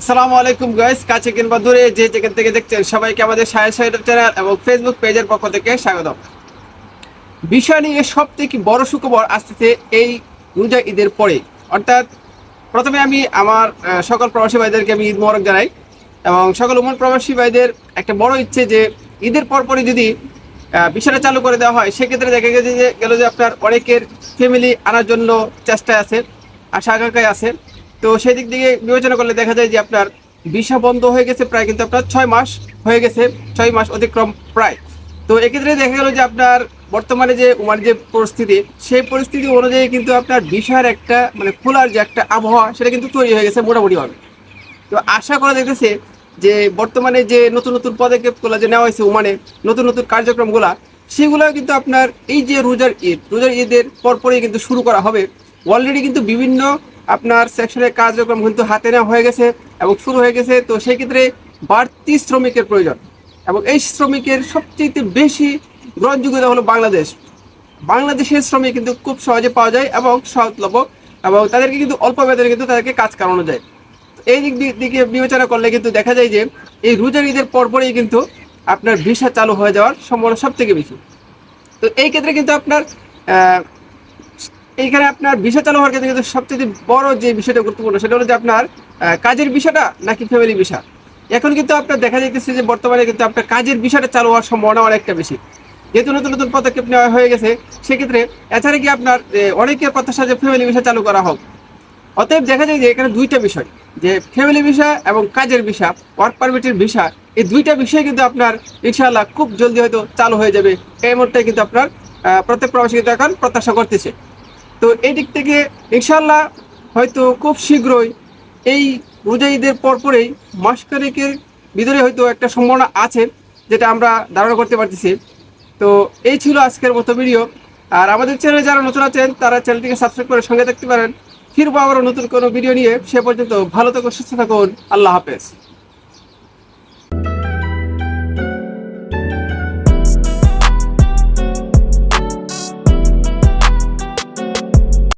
আসসালামু আলাইকুম গাইস কাছে কিংবা দূরে যে যেখান থেকে দেখছেন সবাইকে আমাদের সাহেব সাহেব চ্যানেল এবং ফেসবুক পেজের পক্ষ থেকে স্বাগতম। বিষয় নিয়ে সব থেকে বড় সুখবর আসতেছে এই রোজা ঈদের পরে। অর্থাৎ প্রথমে আমি আমার সকল প্রবাসী ভাইদেরকে আমি ঈদ মোবারক জানাই এবং সকল উমর প্রবাসী ভাইদের একটা বড় ইচ্ছে যে ঈদের পরপরই যদি বিষয়টা চালু করে দেওয়া হয়, সেক্ষেত্রে দেখা গেছে যে গেল যে আপনার অনেকের ফ্যামিলি আনার জন্য চেষ্টায় আছে, আশা আকাঙ্ক্ষায় আছে। তো সেই দিক থেকে বিবেচনা করলে দেখা যায় যে আপনার ভিসা বন্ধ হয়ে গেছে প্রায় কিন্তু আপনার ছয় মাস হয়ে গেছে, ছয় মাস অতিক্রম প্রায়। তো এক্ষেত্রে দেখা গেল যে আপনার বর্তমানে যে উমার যে পরিস্থিতি, সেই পরিস্থিতি অনুযায়ী কিন্তু আপনার ভিসার একটা মানে খোলার যে একটা আবহাওয়া, সেটা কিন্তু তৈরি হয়ে গেছে মোটামুটিভাবে। তো আশা করা যাইতেছে যে বর্তমানে যে নতুন নতুন পদক্ষেপগুলো যে নেওয়া হয়েছে ওমানে নতুন নতুন কার্যক্রমগুলা সেগুলো কিন্তু আপনার এই যে রোজার ঈদ, রোজার ঈদের পরপরই কিন্তু শুরু করা হবে। অলরেডি কিন্তু বিভিন্ন আপনার সেকশনের কার্যক্রম কিন্তু হাতে নেওয়া হয়ে গেছে এবং শুরু হয়ে গেছে। তো সেই ক্ষেত্রে বাড়তি শ্রমিকের প্রয়োজন এবং এই শ্রমিকের সবচেয়ে বেশি গ্রহণযোগ্যতা হলো বাংলাদেশ। বাংলাদেশের শ্রমিক কিন্তু খুব সহজে পাওয়া যায় এবং সহজলভ্য এবং তাদেরকে কিন্তু অল্প বেতনে কিন্তু তাদেরকে কাজ করানো যায়। এই দিক দিকে বিবেচনা করলে কিন্তু দেখা যায় যে এই রোজার ঈদের পরপরই কিন্তু আপনার ভিসা চালু হয়ে যাওয়ার সম্ভাবনা সব থেকে বেশি। তো এই ক্ষেত্রে কিন্তু আপনার এইখানে আপনার ভিসা চালু হওয়ার ক্ষেত্রে কিন্তু সবচেয়ে বড় যে বিষয়টা গুরুত্বপূর্ণ, সেটা হলো যে আপনার কাজের বিষয়টা নাকি ফ্যামিলি ভিসা এখন কিন্তু আপনার দেখা যাইতেছে যে বর্তমানে কিন্তু আপনার কাজের বিষয়টা চালু হওয়ার সম্ভাবনা অনেকটা বেশি। যেহেতু নতুন নতুন পদক্ষেপ নেওয়া হয়ে গেছে, সেক্ষেত্রে এছাড়া কি আপনার অনেকের প্রত্যাশা যে ফ্যামিলি ভিসা চালু করা হোক। অতএব দেখা যায় যে এখানে দুইটা বিষয়, যে ফ্যামিলি ভিসা এবং কাজের ভিসা ওয়ার্ক পারমিটের ভিসা এই দুইটা বিষয় কিন্তু আপনার ইনশাআল্লাহ খুব জলদি হয়তো চালু হয়ে যাবে। এই মুহূর্তে কিন্তু আপনার প্রত্যেক প্রবাসী কিন্তু এখন প্রত্যাশা করতেছে। তো এই দিক থেকে ইনশাল্লাহ হয়তো খুব শীঘ্রই এই রোজা ঈদের পরপরেই মাসখানেকের ভিতরে হয়তো একটা সম্ভাবনা আছে, যেটা আমরা ধারণা করতে পারতেছি। তো এই ছিল আজকের মতো ভিডিও। আর আমাদের চ্যানেলে যারা নতুন আছেন, তারা চ্যানেলটিকে সাবস্ক্রাইব করে সঙ্গে থাকতে পারেন। ফিরবো আবারও নতুন কোনো ভিডিও নিয়ে। সে পর্যন্ত ভালো থাকুন, সুস্থ থাকুন। আল্লাহ হাফেজ।